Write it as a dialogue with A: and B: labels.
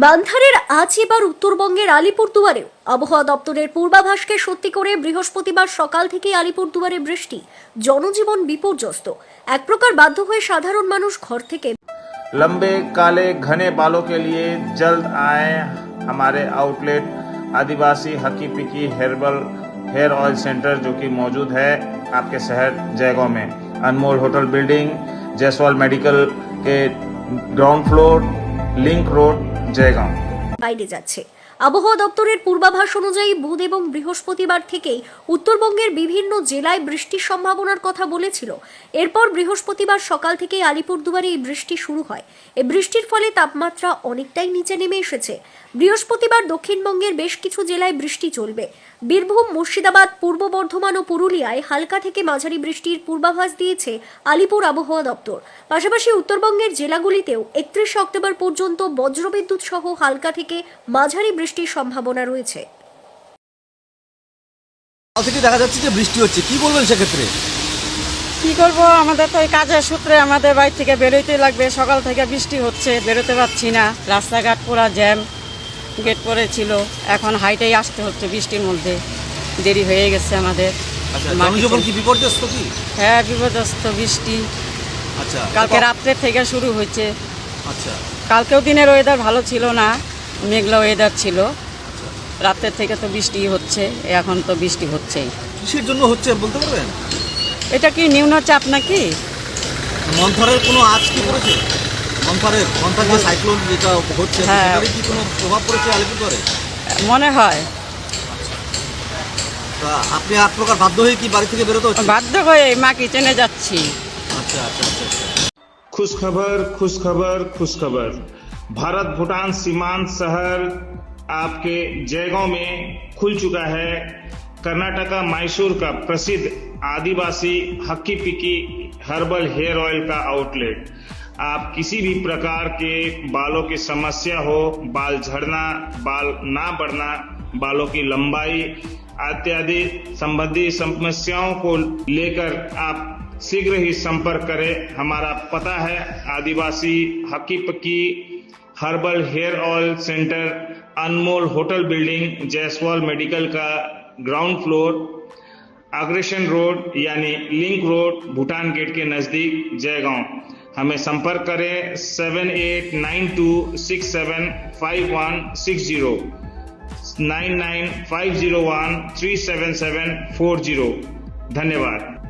A: মান্ধারের আজ এবার উত্তরবঙ্গের আলিপুরদুয়ারেও আবহাওয়া দপ্তরের পূর্বাভাসকে সত্যি করে বৃহস্পতিবার সকাল থেকেই আলিপুরদুয়ারে বৃষ্টি জনজীবন বিপর্যস্ত এক প্রকার বাধ্য হয়ে সাধারণ মানুষ ঘর থেকে
B: लंबे काले घने बालों के लिए जल्द आए हमारे आउटलेट आदिवासी Hakki Pikki herbal hair oil centre जो कि मौजूद है आपके शहर जयगांव में Anmol hotel building Jaiswal medical के ground floor link road Jaigaon.
A: বাইরে যাচ্ছে। আবহাওয়া দপ্তরের পূর্বাভাস অনুযায়ী বুধ এবং বৃহস্পতিবার থেকেই উত্তরবঙ্গের বিভিন্ন জেলায় বৃষ্টির সম্ভাবনার কথা বলেছিল। এরপর বৃহস্পতিবার সকাল থেকে আলিপুরদুয়ারে এই বৃষ্টি শুরু হয়। এই বৃষ্টির ফলে তাপমাত্রা অনেকটাই নিচে নেমে এসেছে। বৃহস্পতিবার দক্ষিণবঙ্গের বেশ কিছু জেলায় বৃষ্টি চলবে। বীরভূম, মুর্শিদাবাদ, পূর্ব বর্ধমান ও পুরুলিয়ায় হালকা থেকে মাঝারি বৃষ্টির পূর্বাভাস দিয়েছে আলিপুর আবহাওয়া দপ্তর। পাশাপাশি উত্তরবঙ্গের জেলাগুলিতেও একত্রিশে অক্টোবর পর্যন্ত বজ্রবিদ্যুৎ সহ হালকা থেকে মাঝারি বৃষ্টির সম্ভাবনা রয়েছে।
C: থেকে দেখা যাচ্ছে যে বৃষ্টি হচ্ছে। কি বলবেন সেক্ষেত্রে?
D: কি করব আমাদের তো এই কাজের সূত্রে আমাদের বাড়ি থেকে বেরোইতে লাগবে। সকাল থেকে বৃষ্টি হচ্ছে বেরোতে পারছি না। রাস্তাঘাট পুরা জ্যাম গেট পড়েছিল। এখন হাইটেই আসতে হচ্ছে বৃষ্টির মধ্যে। দেরি হয়ে গেছে আমাদের।
C: আচ্ছা কি বিপর্যস্ত কি?
D: হ্যাঁ বিপর্যস্ত বৃষ্টি।
C: আচ্ছা
D: কালকে রাত্রে থেকে শুরু হয়েছে।
C: আচ্ছা।
D: কালকেও দিনের ওয়েদার ভালো ছিল না। মেঘলা ওয়েদার ছিল। রাতের থেকে তো বৃষ্টি হচ্ছে এখন তো বৃষ্টি হচ্ছেই।
C: কিসের জন্য হচ্ছে বলতে পারবেন?
D: এটা কি নিম্নচাপ নাকি?
C: মন্থরের কোনো আজ কি পড়েছে? মন্থরের মন্থর যে সাইক্লোন যেটা হচ্ছে
D: হ্যাঁ।
C: কি কোনো প্রভাব পড়েছে আলিপুরদুয়ারে
D: মনে হয়।
C: আপনি আট প্রকার বাধ্য হয়ে কি বাড়ি থেকে বেরোতে হচ্ছে?
D: বাধ্য হয়ে মা কিচেনে যাচ্ছি।
C: আচ্ছা আচ্ছা আচ্ছা, আচ্ছা।
B: খুশ খবর খুশ খবর খুশ খবর भारत भूटान सीमांत शहर आपके जयगांव में खुल चुका है। कर्नाटका मैसूर का प्रसिद्ध Adivasi Hakki Pikki herbal hair oil का आउटलेट। आप किसी भी प्रकार के बालों की समस्या हो, बाल झड़ना, बाल ना बढ़ना, बालों की लंबाई इत्यादि संबंधी समस्याओं को लेकर आप शीघ्र ही संपर्क करें। हमारा पता है, Adivasi Hakki Pikki herbal hair oil center, Anmol hotel building, Jaiswal medical का ग्राउंड फ्लोर अग्रेशन रोड, यानी लिंक रोड, भूटान गेट के नज़दीक, जयगांव। हमें संपर्क करें seven eight nine two six seven five one six zero nine nine five zero one three seven seven four zero धन्यवाद।